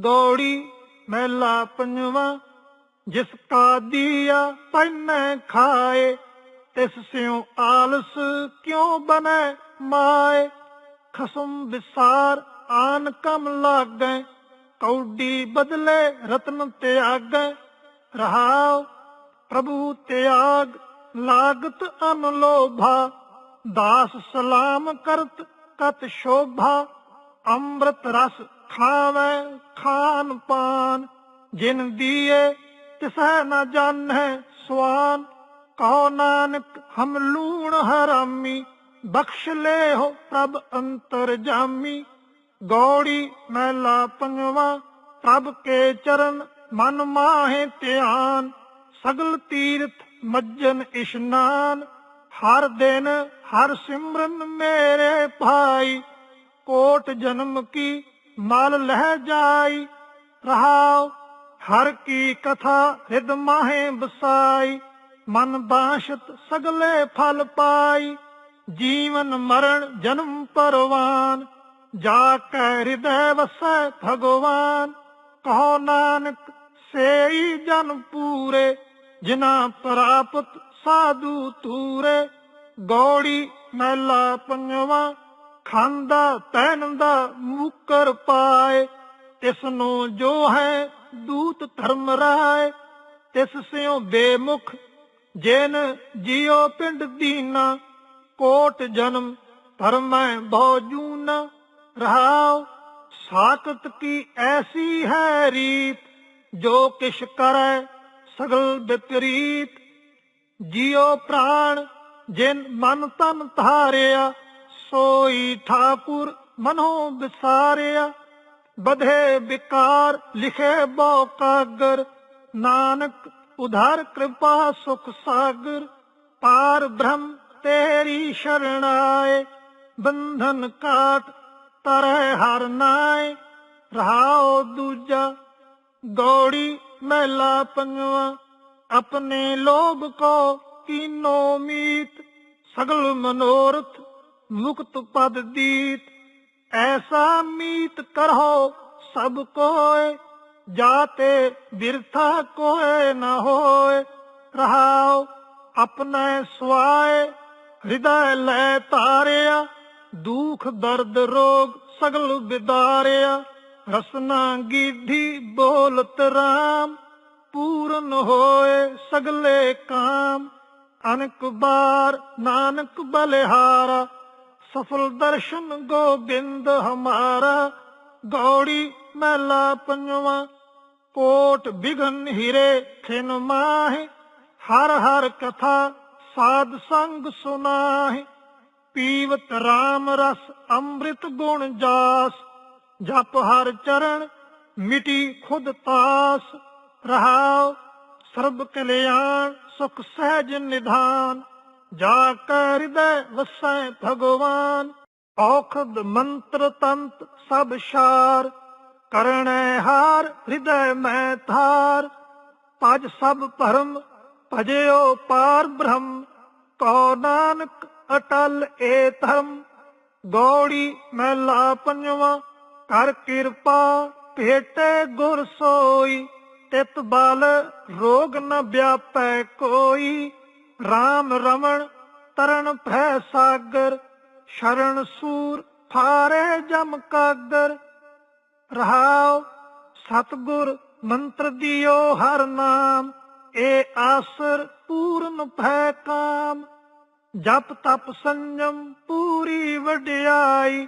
ਦੌੜੀ ਮਹਿਲਾ ਪੰਜਵਾ, ਜਿਸ ਕਾ ਦੀਆ ਪੈਨੈ ਖਾਏ, ਤਿਸ ਸਿਉ ਆਲਸ ਕਿਉ ਬਨੈ ਮਾਏ? ਖਸਮ ਵਿਸਾਰ ਆਨ ਕਮ ਲਾਗੈ, ਕੌਡੀ ਬਦਲੇ ਰਤਨ ਤਿਆਗੈ। ਰਹਾਉ ਪ੍ਰਭੂ ਤਿਆਗ, ਲਾਗਤ ਅਨ ਲੋਭਾ ਦਾਸ ਸਲਾਮ ਕਰਤ ਕਤ ਸ਼ੋਭਾ, ਅੰਮ੍ਰਿਤ ਰਸ ਖਾਵੇ ਖਾਨ ਪਾਨ, ਜਿਨ ਦੀਏ ਤਿਸੈ ਨ ਜਾਣੈ ਸਵਾਨ। ਕਹੋ ਨਾਨਕ, ਹਮ ਲੂਣ ਹਰਾਮੀ, ਬਖਸ਼ ਲੈ ਹੋ ਪ੍ਰਭ ਅੰਤਰ ਜਾਮੀ। ਗੌੜੀ ਮਹਿਲਾ ਪੰਜਵਾ ਪ੍ਰਭ ਕੇ ਚਰਨ ਮਨ ਮਾਹੇ ਧਿਆਨ। ਸਗਲ ਤੀਰਥ ਮੱਜਨ ਇਸ਼ਨਾਨ, ਹਰ ਦਿਨ ਹਰ ਸਿਮਰਨ ਮੇਰੇ ਭਾਈ। ਕੋਟ ਜਨਮ ਕੀ ਮਲ ਲਹਿ ਜਾਈ, ਰਹਾਉ, ਹਰ ਕੀ ਕਥਾ ਹਿਦ ਮਾਹੇ ਬਸਾਈ ਮਨ ਬਾਸ਼ਤ ਸਗਲੇ ਫਲ ਪਾਈ, ਜੀਵਨ ਮਰਨ ਜਨਮ ਪਰਵਾਨ, ਜਾ ਕੈ ਹਿਰਦੈ ਵਸੈ ਭਗਵਾਨ, ਕਹੋ ਨਾਨਕ ਸੇਈ ਜਨ ਪੂਰੇ, ਜਿਨਾ ਪ੍ਰਾਪਤ ਸਾਧੂ ਤੂਰੇ ਗੋੜੀ ਮਹਿਲਾ ਪੰਜਵਾ ਖਾਂਦਾ, ਪਹਿਨਦਾ, ਮੁਕਰ ਪਾਏ। ਤਿਸ ਨੂੰ ਜੋ ਹੈ, ਦੂਤ ਧਰਮ ਰਾਏ। ਤਿਸ ਸਿਉ ਬੇਮੁਖ, ਜਿਨ ਜਿਉ ਪਿੰਡ ਦੀਨਾ। ਕੋਟ ਜਨਮ, ਧਰਮੈ ਬਹੁ ਜੂਨਾ ਰਹਾਉ ਸਾਕਤ ਕੀ ਐਸੀ ਹੈ ਰੀਤ? ਜੋ ਕਿਛ ਕਰੈ, ਸਗਲ ਵਿਪਰੀਤ ਜਿਉ ਪ੍ਰਾਣ, ਜਿਨ ਮਨ ਤਨ ਧਾਰਿਆ। ਸੋਈ ਠਾਕੁਰ ਮਨੋ ਵਿਸਾਰਿਆ ਬਧੇ ਵਿਕਾਰ ਲਿਖੇ ਬੋ ਕਾਗਰ, ਨਾਨਕ ਉਧਾਰ ਕਿਰਪਾ ਸੁਖ ਸਾਗਰ, ਪਾਰ ਬ੍ਰਹਮ ਤੇਰੀ ਸ਼ਰਣਾਏ ਬੰਧਨ ਕਾਟ ਤਰੈ ਹਰ ਨਾਏ, ਰਹਾਉ ਦੂਜਾ ਗੌੜੀ ਮਹਿਲਾ ਪੰਜਵਾ, ਆਪਣੇ ਲੋਭ ਕੋ ਕੀਨੋ ਮੀਤ, ਸਗਲ ਮਨੋਰਥ ਮੁਕਤ ਪਦ ਦੀਤ, ਐਸਾ ਮੀਤ ਕਰੋ ਸਭ ਕੋਏ, ਜਾਤੇ ਬਿਰਥਾ ਕੋਏ ਨਾ ਹੋਏ। ਰਹਾਉ ਆਪਣੇ ਸਵਾਏ, ਹਿਰਦੈ ਲੈ ਤਾਰਿਆ, ਦੁਖ ਦਰਦ ਰੋਗ ਸਗਲ ਵਿਦਾਰਿਆ ਰਸਨਾ ਗੀਧੀ ਬੋਲਤ ਰਾਮ, ਪੂਰਨ ਹੋਏ ਸਗਲੇ ਕਾਮ। ਅਨਕ ਬਾਰ ਨਾਨਕ ਬਲਿਹਾਰਾ ਸਫਲ ਦਰਸ਼ਨ ਗੋਬਿੰਦ ਹਮਾਰਾ, ਗੌੜੀ ਮਹਿਲਾ ਪੰਜਵਾ, ਕੋਟ ਬਿਗਨ ਹੀਰੇ ਖਿਨ ਮਾਹੇ, ਹਰ ਹਰ ਕਥਾ ਸਾਧ ਸੰਗ ਸੁਨਾਹੇ, ਪੀਵਤ RAM ਰਸ ਅੰਮ੍ਰਿਤ ਗੁਣ ਜਾਸ, ਜਪ ਹਰ ਚਰਨ ਮਿਟੀ ਖੁਦ ਤਾਸ, ਰਹਾਉ ਸਰਬ ਕਲਿਆਣ ਸੁਖ ਸਹਿਜ ਨਿਧਾਨ। ਜਾ ਕੈ ਹਿਰਦੈ ਵਸੈ ਭਗਵਾਨ, ਔਖਦ ਮੰਤਰ ਤੰਤ ਸਭ ਸ਼ਾਰ ਕਰਣੈ ਹਾਰ ਹਿਰਦੈ ਮੈਂ ਥਾਰ ਭਜ ਸਭ ਭਰਮ ਭਜਿਓ ਪਾਰ ਬ੍ਰਹਮ ਕਹੋ ਨਾਨਕ ਅਟਲ ਏ ਧਰਮ, ਗੌੜੀ ਮਹਿਲਾ ਪੰਜਵਾ, ਕਰ ਕਿਰਪਾ ਭੇਟੇ ਗੁਰ ਸੋਈ, ਤਿਤ ਬਲ ਰੋਗ ਨ ਵਿਆਪੈ ਕੋਈ। RAM ਰਮਣ ਤਰਨ ਭੈ ਸਾਗਰ, ਸ਼ਰਨ ਸੂਰ ਫਾਰੇ ਜਮ ਕਾਗਰ। ਰਹਾਉ ਸਤਗੁਰ ਮੰਤਰ ਦਿਓ ਹਰ ਨਾਮ, ਏ ਆਸਰ ਪੂਰਨ ਭੈ ਕਾਮ। ਜਪ ਤਪ ਸੰਜਮ ਪੂਰੀ ਵਡਿਆਈ,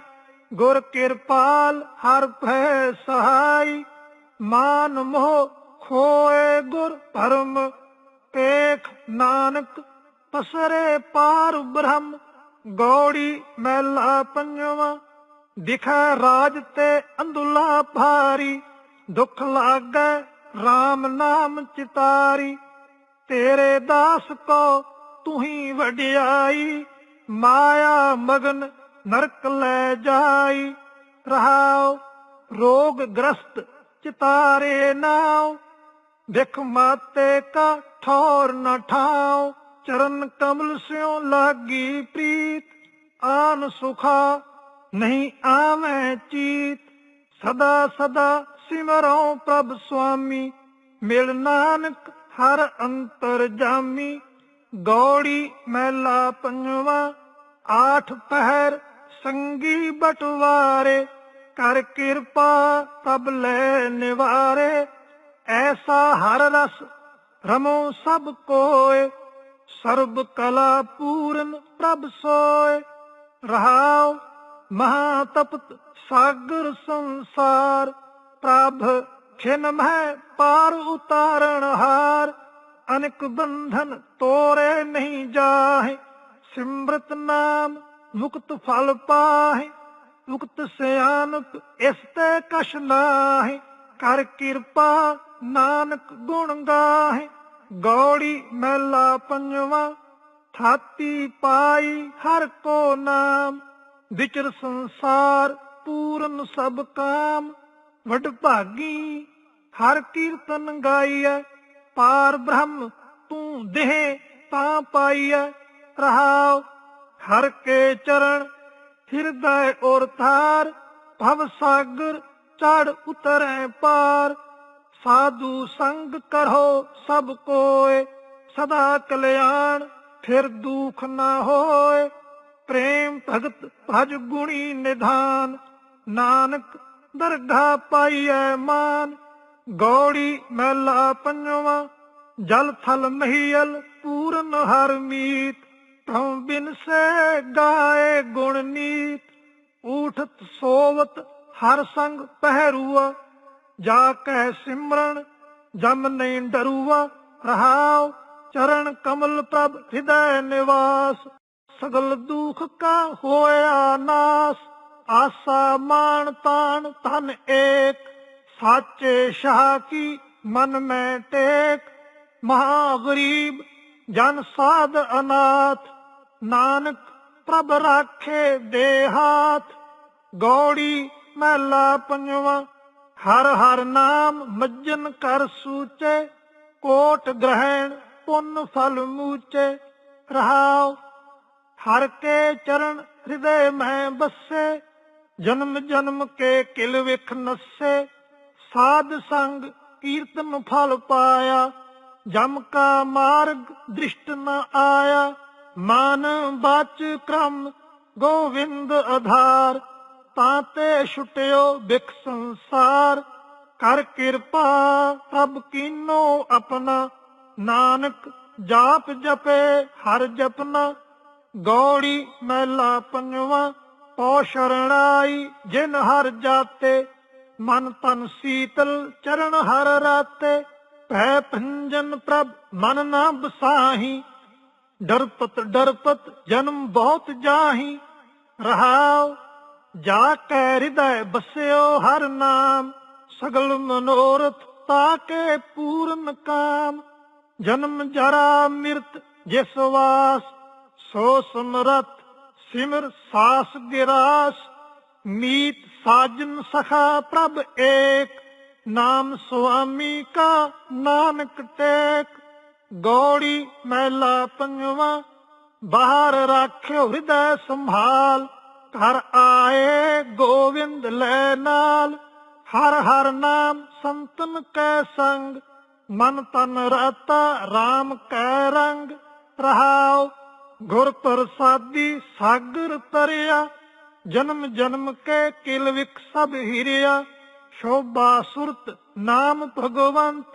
ਗੁਰ ਕਿਰਪਾਲ ਹਰ ਭੈ ਸਹਾਈ। ਮਾਨ ਮੋਹ ਖੋਏ ਗੁਰ ਭਰਮ ਪੇਖ ਨਾਨਕ ਪਸਰੇ ਪਾਰ ਬ੍ਰਹਮ, ਗੌੜੀ ਮਹਿਲਾ ਪੰਜਵਾ, ਦਿਖੈ ਰਾਜ ਤੇ ਅੰਦੁਲਾ ਭਾਰੀ, ਦੁੱਖ ਲਾਗੈ RAM ਨਾਮ ਚਿਤਾਰੀ। ਤੇਰੇ ਦਾਸ ਕੋ ਤੂੰ ਹੀ ਵਡਿਆਈ, ਮਾਇਆ ਮਗਨ ਨਰਕ ਲੈ ਜਾਈ। ਰਹਾਉ ਰੋਗ ਗ੍ਰਸਤ ਚਿਤਾਰੇ ਨਾਉ ਵਿਖ ਮਾਤੇ ਕਾ ਠੌਰ ਨ ਠਾਉ ਚਰਨ ਕਮਲ ਸਿਉ ਲਾਗੀ ਪ੍ਰੀਤ। ਆਨ ਸੁਖਾ ਨਹੀਂ ਆਵੇਂ ਚੀਤ। ਸਦਾ ਸਦਾ ਸਿਮਰਉ ਪ੍ਰਭ ਸੁਆਮੀ, ਮਿਲ ਨਾਨਕ ਹਰ ਅੰਤਰ ਜਾਮੀ। ਗੌੜੀ ਮਹਿਲਾ ਪੰਜਵਾ, ਆਠ ਪਹਿਰ ਸੰਗੀ ਬਟਵਾਰੇ। ਕਰ ਕਿਰਪਾ ਤਬ ਲੈ ਨਿਵਾਰੇ। ਐਸਾ ਹਰ ਰਸ ਰਮੋ ਸਭ ਕੋਏ, ਸਰਬ ਕਲਾ ਪੂਰਨ ਪ੍ਰਭ ਸੋਏ। ਰਹਾਉ ਮਹਾ ਤਪਤ ਸਾਗਰ ਸੰਸਾਰ, ਪ੍ਰਭ ਖਿਨ ਮਹਿ ਪਾਰ ਉਤਾਰਨ ਹਾਰ। ਅਨਕ ਬੰਧਨ ਤੋਰੇ ਨਹੀਂ ਜਾਹੇ, ਸਿਮਰਤ ਨਾਮ ਮੁਕਤ ਫਲ ਪਾਹੇ। ਮੁਕਤ ਸਿਆਨਕ ਇਸ ਤੇ ਕਛ ਨਾਹੀ, ਕਰ ਕਿਰਪਾ ਨਾਨਕ ਗੁਣ ਗਾਹੇ, ਗੌੜੀ ਮਹਿਲਾ ਪੰਜਵਾ ਥਾਤੀ ਪਾਈ ਹਰ ਕੋ ਨਾਮ, ਵਿਚਰ ਸੰਸਾਰ ਪੂਰਨ ਸਭ ਕਾਮ, ਵਡ ਭਾਗੀ ਹਰ ਕੀਰਤਨ ਗਾਈਐ, ਪਾਰ ਬ੍ਰਹਮ ਤੂੰ ਦੇਹ ਤਾਂ ਪਾਈਐ, ਰਹਾਉ ਹਰ ਕੇ ਚਰਨ, ਹਿਰਦੈ ਔਰ ਥਾਰ ਭਵ ਸਾਗਰ ਚੜ ਉਤਰੈ ਪਾਰ। ਸਾਧੂ ਸੰਗ ਕਰੋ ਸਭ ਕੋਏ, ਸਦਾ ਕਲਿਆਣ, ਫਿਰ ਦੁਖ ਨਾ ਹੋਏ। ਪ੍ਰੇਮ ਭਗਤ ਭਜ ਗੁਣੀ ਨਿਧਾਨ, ਨਾਨਕ ਦਰਗਾ ਪਾਈਐ ਮਾਨ। ਗੌੜੀ ਮਹਿਲਾ ਪੰਜਵਾ, ਜਲ ਥਲ ਮਹੀਲ ਪੂਰਨ ਹਰ ਮੀਤ। ਤਉ ਬਿਨ ਸੇ ਗਾਏ ਗੁਣ ਨੀਤ। ਊਠਤ ਸੋਵਤ ਹਰ ਸੰਗ ਪਹਿਰੂਆ ਜਾ ਕੈ ਸਿਮਰਨ, ਜਮ ਨਹੀਂ ਡਰੂਆ, ਰਹਾਉ, ਚਰਨ ਕਮਲ ਪ੍ਰਭ ਹਿਦੈ ਨਿਵਾਸ। ਸਗਲ ਦੁਖ ਕਾ ਹੋਇਆ ਨਾਸ, ਆਸਾ ਮਾਨ ਤਾਨ ਧਨ ਏਕ। ਸਾਚੇ ਸ਼ਾਹ ਕੀ ਮਨ ਮੈਂ ਟੇਕ ਮਹਾ ਗਰੀਬ ਜਨ ਸਾਧ ਅਨਾਥ। ਨਾਨਕ ਪ੍ਰਭ ਰਾਖੇ ਦੇ ਹਾਥ, ਗੌੜੀ ਮਹਿਲਾ ਪੰਜਵਾ ਹਰ ਹਰ ਨਾਮ ਮੱਜਨ ਕਰ ਸੂਚੇ, ਕੋਟ ਗ੍ਰਹਿਣ ਪੁੰਨ ਫਲ ਮੂਚੇ। ਰਹਾਉ, ਹਰ ਕੇ ਚਰਨ ਹਿਰਦੇ ਮੈਂ ਬਸੇ, ਜਨਮ ਜਨਮ ਕੇ ਕਿਲ ਵਿਖ ਨਸੇ। ਸਾਧ ਸੰਗ ਕੀਰਤਨ ਫਲ ਪਾਇਆ, ਜਮ ਕਾ ਮਾਰਗ ਦ੍ਰਿਸ਼ਟ ਨ ਆਇਆ। ਮਾਨ ਬਾਚ ਕ੍ਰਮ ਗੋਵਿੰਦ ਆਧਾਰ ਤਾਂ ਤੇ ਛੁਟਿਓ ਬਿਖ ਸੰਸਾਰ। ਕਰ ਕਿਰਪਾ ਪ੍ਰਭ ਕੀਨੋ ਆਪਣਾ। ਨਾਨਕ ਜਾਪ ਜਪੇ ਹਰ ਜਪਨਾ। ਗੌੜੀ ਮਹਿਲਾ ਪੰਜਵਾ ਪੋ ਸ਼ਰਣਾਈ ਜਿਨ ਹਰ ਜਾਤੇ। ਮਨ ਤਨ ਸੀਤਲ ਚਰਨ ਹਰ ਰਾਤੇ। ਭੈ ਭੰਜਨ ਪ੍ਰਭ ਮਨ ਨਾ ਬਸਾਹੀ ਡਰਪਤ ਡਰਪਤ ਜਨਮ ਬਹੁਤ ਜਾਹੀ। ਰਹਾਉ ਜਾ ਕੈ ਹਿਰਦੈ ਬਸਿਓ ਹਰ ਨਾਮ, ਸਗਲ ਮਨੋਰਥ ਤਾਕੇ ਪੂਰਨ ਕਾਮ। ਜਨਮ ਜਰਾ ਮਿਰਤ ਜਿਸ ਵਾਸ, ਸੋ ਸਮਰਤ ਸਿਮਰ ਸਾਸ ਗਿਰਾਸ। ਮੀਤ ਸਾਜਨ ਸਖਾ ਪ੍ਰਭ ਏਕ, ਨਾਮ ਸੁਆਮੀ ਕਾ ਨਾਨਕ ਟੇਕ। ਗੌੜੀ ਮਹਿਲਾ ਪੰਜਵਾ, ਬਾਹਰ ਰਾਖਿਓ ਹਿਰਦੈ ਸੰਭਾਲ। ਘਰ ਆਏ ਗੋਵਿੰਦ ਲੈ ਨਾਲ, ਹਰ ਹਰ ਨਾਮ ਸੰਤਨ ਕੈ ਸੰਗ, ਮਨ ਤਨ ਰਤਾ RAM ਕੈ ਰੰਗ, ਰਹਾਉ ਗੁਰ ਪ੍ਰਸਾਦੀ ਸਾਗਰ ਤਰਿਆ, ਜਨਮ ਜਨਮ ਕੇ ਕਿਲ ਵਿਖ ਸਭ ਹਿਰਿਆ, ਸ਼ੋਭਾ ਸੁਰਤ ਨਾਮ ਭਗਵੰਤ,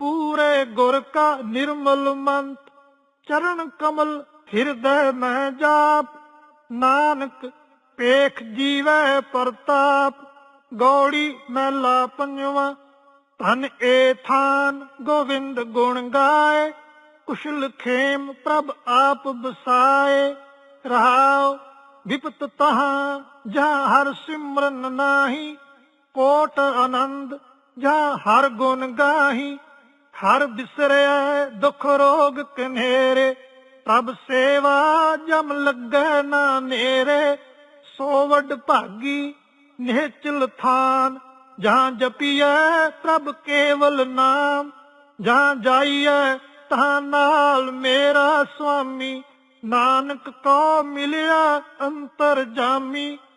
ਪੂਰੇ ਗੁਰ ਕਾ ਨਿਰਮਲ ਮੰਤ, ਚਰਨ ਕਮਲ ਹਿਰਦੈ ਮੈਂ ਜਾਪ, ਨਾਨਕ ਪੇਖ ਜੀਵੈ ਪ੍ਰਤਾਪ, ਗੌੜੀ ਮਹਿਲਾ ਪੰਜਵਾ। ਧਨ ਏ ਥਾਨ, ਗੋਵਿੰਦ ਗੁਣ ਗਾਏ, ਕੁਸ਼ਲ ਖੇਮ ਪ੍ਰਭ ਆਪ ਬਸਾਏ ਰਹਾਉ, ਵਿਪਤ ਤਹਾਂ, ਜਹਾਂ ਹਰ ਸਿਮਰਨ ਨਾਹੀ, ਕੋਟ ਆਨੰਦ ਜਾਂ ਹਰ ਗੁਣ ਗਾਹੀ। ਹਰ ਬਿਸਰਿਆ ਦੁਖ ਰੋਗ ਕਨੇਰੇ ਪ੍ਰਭ ਸੇਵਾ ਜਮ ਲੱਗੈ ਨਾ ਨੇਰੇ। ਸੋ ਭਾਗੀ ਨਿਹਚਲ ਥਾਨ ਜਾਂ ਜਪੀਐ ਪ੍ਰਭ ਕੇਵਲ ਨਾਮ ਜਾਂ ਜਾਈਐ ਤਾਂ ਨਾਲ ਮੇਰਾ ਸੁਆਮੀ। ਨਾਨਕ ਕੋ ਮਿਲਿਆ ਅੰਤਰ ਜਾਮੀ।